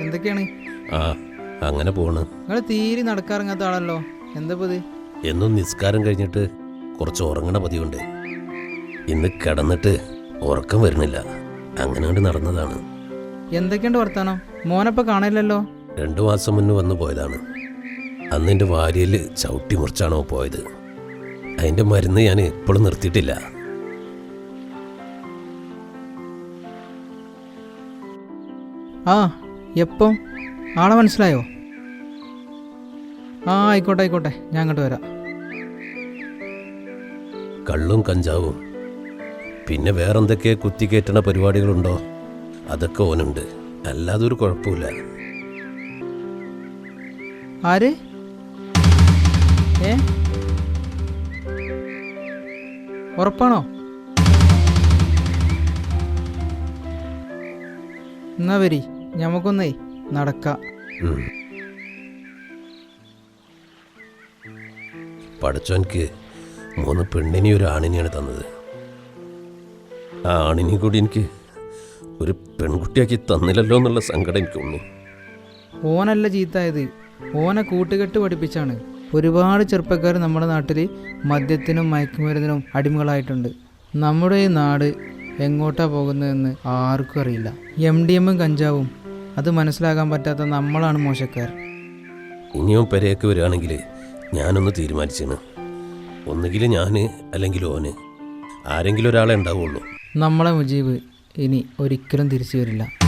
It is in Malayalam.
എന്തൊക്കെയാണ്? ആ അങ്ങനെ പോണ്. നിങ്ങൾ തീരെ നടക്കാറങ്ങാത്ത ആളല്ലോ എന്താ ഇത്? എന്നും നിസ്കാരം കഴിഞ്ഞിട്ട് കുറച്ച് ഉറങ്ങണ പതിവുണ്ട്. ഇന്ന് കിടന്നിട്ട് ഉറക്കം വരുന്നില്ല. അങ്ങനെ കൊണ്ട് നടന്നതാണ്. എന്തൊക്കെയുണ്ട് വർത്താനം? മോനപ്പ കാണില്ലല്ലോ? രണ്ടു മാസം മുന്നേ വന്നു പോയതാണ്. അന്ന് എന്റെ വാരിയിൽ ചവിട്ടി മുറിച്ചാണോ പോയത്. അതിന്റെ മരുന്ന് ഞാൻ ഇപ്പോഴും നിർത്തിയിട്ടില്ല. ആ എപ്പം? ആളെ മനസ്സിലായോ? ആ ആയിക്കോട്ടെ ആയിക്കോട്ടെ. ഞാൻ അങ്ങോട്ട് വരാം. കള്ളും കഞ്ചാവും. പിന്നെ വേറെന്തൊക്കെ കുത്തിക്കയറ്റണ പരിപാടികളുണ്ടോ? അതൊക്കെ ഓനുണ്ട്. അല്ലാതെ ഒരു കുഴപ്പമില്ല. ആര്? ഏ? ഉറപ്പാണോ? എന്നാ വരി ഞമ്മക്കൊന്നേ നടക്കാം. ഉം. പടച്ചോൻക്ക് മൂന്ന് പെണ്ണിനെയും ഒരു ആണിനെയാണ് തന്നത്. ആ ആണിനെയും കൂടി എനിക്ക് ഒരു പെൺകുട്ടിയാക്കി തന്നില്ലല്ലോ എന്നുള്ള സങ്കടം എനിക്കുള്ളൂ ഓനല്ല ചീത്തായത്. ഓനെ കൂട്ടുകെട്ട് പഠിപ്പിച്ചാണ്. ഒരുപാട് ചെറുപ്പക്കാർ നമ്മുടെ നാട്ടിൽ മദ്യത്തിനും മയക്കുമരുന്നിനും അടിമകളായിട്ടുണ്ട്. നമ്മുടെ ഈ നാട് എങ്ങോട്ടാ പോകുന്നതെന്ന് ആർക്കും അറിയില്ല. എം ഡി എമ്മും കഞ്ചാവും. അത് മനസ്സിലാക്കാൻ പറ്റാത്ത നമ്മളാണ് മോശക്കാർ. ഇനിയും പെരയൊക്കെ വരികയാണെങ്കിൽ ഞാനൊന്ന് തീരുമാനിച്ചാണ്. ഒന്നുകിൽ ഞാൻ അല്ലെങ്കിൽ ഓന്. ആരെങ്കിലും ഒരാളെ ഉണ്ടാവുള്ളൂ. നമ്മളെ മുജീബ് ഇനി ഒരിക്കലും തിരിച്ചു വരില്ല.